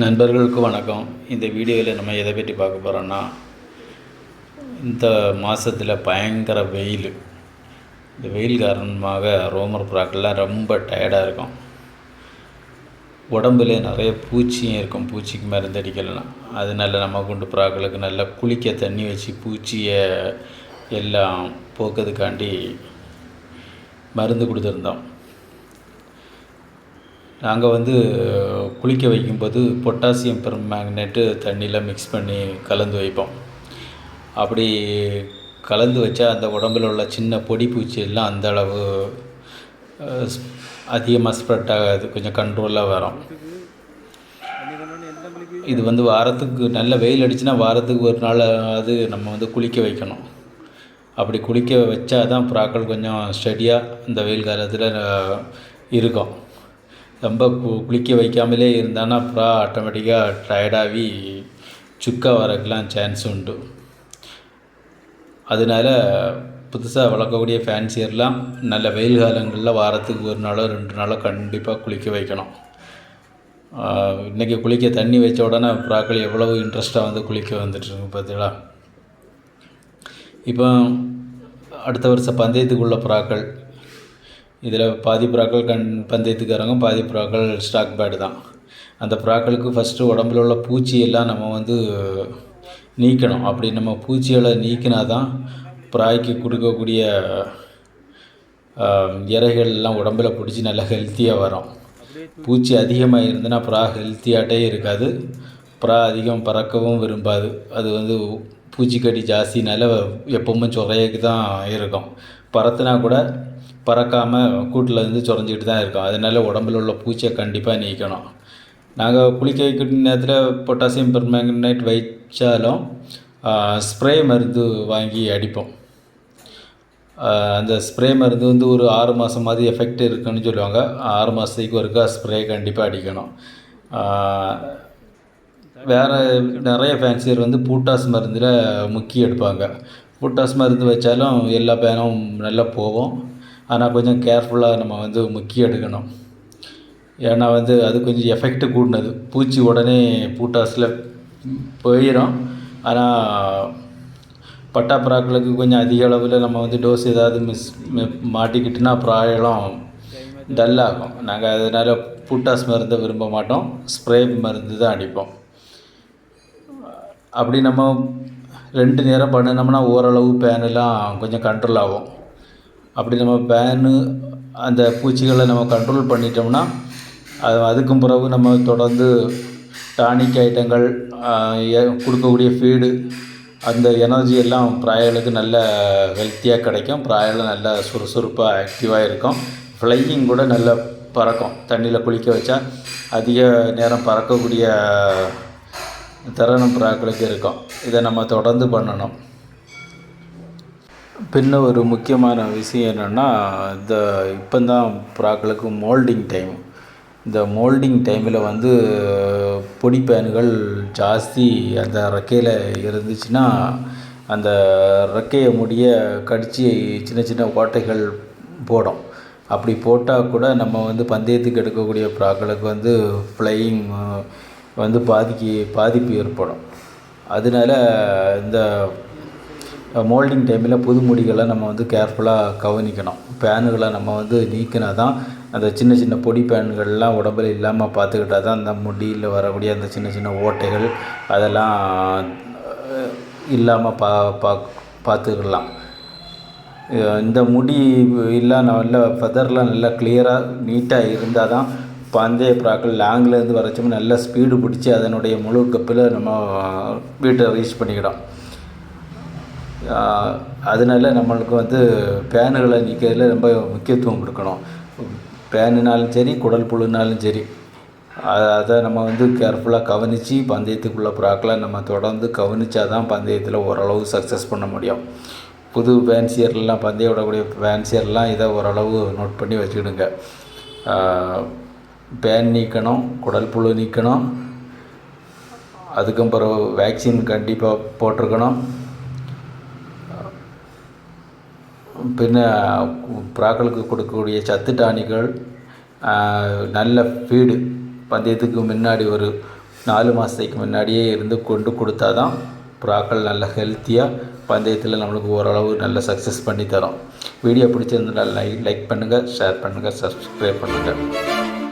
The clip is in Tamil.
நண்பர்களுக்கு வணக்கம். இந்த வீடியோவில் நம்ம எதை பற்றி பார்க்க போகிறோன்னா இந்த மாதத்தில் பயங்கர வெயில். இந்த வெயில் காரணமாக ரோமர் புறாக்கள்லாம் ரொம்ப டயர்டாக இருக்கும். உடம்புல நிறைய பூச்சியும் இருக்கும். பூச்சிக்கு மருந்து அடிக்கலாம் அதனால நம்ம கொண்டு புறாக்களுக்கு நல்லா குளிக்க தண்ணி வச்சு பூச்சியை எல்லாம் போக்குறதுக்காண்டி மருந்து கொடுத்துருந்தோம். நாங்கள் வந்து குளிக்க வைக்கும்போது பொட்டாசியம் பெர்மேங்கனேட்டு தண்ணியில் மிக்ஸ் பண்ணி கலந்து வைப்போம். அப்படி கலந்து வச்சா அந்த உடம்புல உள்ள சின்ன பொடி பூச்சி எல்லாம் அந்த அளவு அதிகமாக ஸ்ப்ரெட் ஆகாது. கொஞ்சம் கண்ட்ரோலாக வரும். இது வந்து வாரத்துக்கு நல்ல வெயில் அடிச்சுன்னா வாரத்துக்கு ஒரு நாள் அது நம்ம வந்து குளிக்க வைக்கணும். அப்படி குளிக்க வச்சா தான் புறாக்கள் கொஞ்சம் ஸ்டடியாக இந்த வெயில் காலத்தில் இருக்கும். ரொம்ப கு குளிக்க வைக்காமலே இருந்தான்னா புறா ஆட்டோமேட்டிக்காக டயர்டாகி சுக்கா வரக்கெலாம் சான்ஸ் உண்டு. அதனால் புதுசாக வளர்க்கக்கூடிய ஃபேன்சியர்லாம் நல்ல வெயில் காலங்களில் வாரத்துக்கு ஒரு நாளோ ரெண்டு நாளோ கண்டிப்பாக குளிக்க வைக்கணும். இன்றைக்கி குளிக்க தண்ணி வச்ச உடனே புறாக்கள் எவ்வளவு இன்ட்ரெஸ்ட்டாக வந்து குளிக்க வந்துட்டுருக்கு பார்த்தீங்களா இப்போ அடுத்த வருஷம் பந்தயத்துக்குள்ள புறாக்கள் இதில் பாதி புறாக்கள் கண் பந்தயத்துக்காரங்க பாதி புறாக்கள் ஸ்டாக் பேடு தான். அந்த புறாக்களுக்கு ஃபஸ்ட்டு உடம்புல உள்ள பூச்சி எல்லாம் நம்ம வந்து நீக்கணும். அப்படி நம்ம பூச்சிகளை நீக்கினா தான் புறாய்க்கு கொடுக்கக்கூடிய இறைகள் எல்லாம் உடம்புல பிடிச்சி நல்லா ஹெல்த்தியாக வரும். பூச்சி அதிகமாக இருந்ததுன்னா புறா ஹெல்த்தியாகட்டே இருக்காது. புறா அதிகம் பறக்கவும் விரும்பாது. அது வந்து பூச்சிக்கடி ஜாஸ்தினால எப்பவுமே சுரையக்கு தான் இருக்கும். பறத்துனா கூட பறக்காமல் கூட்டில் இருந்து சுரஞ்சிக்கிட்டு தான் இருக்கும். அதனால் உடம்புல உள்ள பூச்சியை கண்டிப்பாக நீக்கணும். நாங்கள் குளிக்க வைக்கிற நேரத்தில் பொட்டாசியம் பெர்மேங்கனேட் வைச்சாலும் ஸ்ப்ரே மருந்து வாங்கி அடிப்போம். அந்த ஸ்ப்ரே மருந்து வந்து ஒரு ஆறு மாதம் மாதிரி எஃபெக்ட் இருக்குன்னு சொல்லுவாங்க. ஆறு மாதத்துக்கு ஒருக்கா ஸ்ப்ரே கண்டிப்பாக அடிக்கணும். வேறு நிறைய ஃபேன்சியர் வந்து பூட்டாஸ் மருந்தில் முக்கி எடுப்பாங்க. பூட்டாஸ் மருந்து வச்சாலும் எல்லா பேனும் நல்லா போகும். ஆனால் கொஞ்சம் கேர்ஃபுல்லாக நம்ம வந்து முக்கி எடுக்கணும். ஏன்னா வந்து அது கொஞ்சம் எஃபெக்ட்டு கூடினது. பூச்சி உடனே பூட்டாஸில் போயிடும் ஆனால் பட்டா புறாக்களுக்கு கொஞ்சம் அதிக அளவில் நம்ம வந்து டோஸ் ஏதாவது மிஸ் மாட்டிக்கிட்டுனா ப்ராயெல்லாம் டல்லாகும் நாங்கள் அதனால் பூட்டாஸ் மருந்தை விரும்ப மாட்டோம். ஸ்ப்ரே மருந்து தான் அடிப்போம். அப்படி நம்ம ரெண்டு நேரம் பண்ணினோம்னா ஓரளவு பேனெல்லாம் கொஞ்சம் கண்ட்ரோல் ஆகும். அப்படி நம்ம பேனு அந்த பூச்சிகளை நம்ம கண்ட்ரோல் பண்ணிட்டோம்னா அது அதுக்கும் பிறகு நம்ம தொடர்ந்து டானிக் ஐட்டங்கள் கொடுக்கக்கூடிய ஃபீடு அந்த எனர்ஜி எல்லாம் பிராயலுக்கு நல்ல ஹெல்த்தியாக கிடைக்கும். ப்ராயலும் நல்ல சுறுசுறுப்பாக ஆக்டிவாக இருக்கும். ஃப்ளையிங் கூட நல்ல பறக்கும். தண்ணியில் குளிக்க வச்சா அதிக நேரம் பறக்கக்கூடிய தரணும் புறாக்களுக்கு இருக்கும் இதை நம்ம தொடர்ந்து பண்ணணும். பின்ன ஒரு முக்கியமான விஷயம் என்னென்னா இந்த இப்போ தான் புறாக்களுக்கு மோல்டிங் டைம் இந்த மோல்டிங் டைமில் வந்து பொடி பேன்கள் ஜாஸ்தி அந்த ரெக்கையில் இருந்துச்சுன்னா அந்த ரெக்கையை முடிய கடித்து சின்ன சின்ன ஓட்டைகள் போடும். அப்படி போட்டால் கூட நம்ம வந்து பந்தயத்துக்கு எடுக்கக்கூடிய புறாக்களுக்கு வந்து ஃப்ளையிங் வந்து பாதிக்கு பாதிப்பு ஏற்படும். அதனால இந்த மோல்டிங் டைமில் புது முடிகளை நம்ம வந்து கேர்ஃபுல்லாக கவனிக்கணும். பேனுகளை நம்ம வந்து நீக்கினா தான் அந்த சின்ன சின்ன பொடி பேன்கள்லாம் உடம்புல இல்லாமல் பார்த்துக்கிட்டா தான் அந்த முடியில் வரக்கூடிய அந்த சின்ன சின்ன ஓட்டைகள் அதெல்லாம் இல்லாமல் பா பா பார்த்துக்கலாம். இந்த முடி எல்லாம் நல்ல ஃபெதர்லாம் நல்லா கிளியராக நீட்டாக இருந்தால் தான் பந்தய புறாக்கள் லாங்லேருந்து வரச்சோம் நல்ல ஸ்பீடு பிடிச்சி அதனுடைய முழு கப்பில் நம்ம வீட்டை ரீச் பண்ணிக்கிடும் அதனால நம்மளுக்கு வந்து பேனுகளை நிற்கிறதுல ரொம்ப முக்கியத்துவம் கொடுக்கணும். பேனுனாலும் சரி குடல் புழுனாலும் சரி அதை நம்ம வந்து கேர்ஃபுல்லாக கவனித்து பந்தயத்துக்குள்ள புறாக்களை நம்ம தொடர்ந்து கவனித்தா தான் பந்தயத்தில் ஓரளவு சக்ஸஸ் பண்ண முடியும். புது ஃபேன்சியர்லாம் பந்தயம் விடக்கூடிய ஃபேன்சியர்லாம் இதை ஓரளவு நோட் பண்ணி வச்சுக்கிடுங்க. பேன் நீக்கணும் குடல் புழு நீக்கணும். அதுக்கும் பிறகு வேக்சின் கண்டிப்பாக போட்டிருக்கணும். பின்ன புறாக்களுக்கு கொடுக்கக்கூடிய சத்து டானிகள் நல்ல ஃபீடு பந்தயத்துக்கு முன்னாடி ஒரு நாலு மாதத்துக்கு முன்னாடியே இருந்து கொண்டு கொடுத்தா தான் புறாக்கள் நல்ல ஹெல்த்தியாக பந்தயத்தில் நம்மளுக்கு ஓரளவு நல்ல சக்ஸஸ் பண்ணி தரும் வீடியோ பிடிச்சிருந்தால் லைக் லைக் பண்ணுங்கள் ஷேர் பண்ணுங்கள் சப்ஸ்கிரைப் பண்ணுங்கள்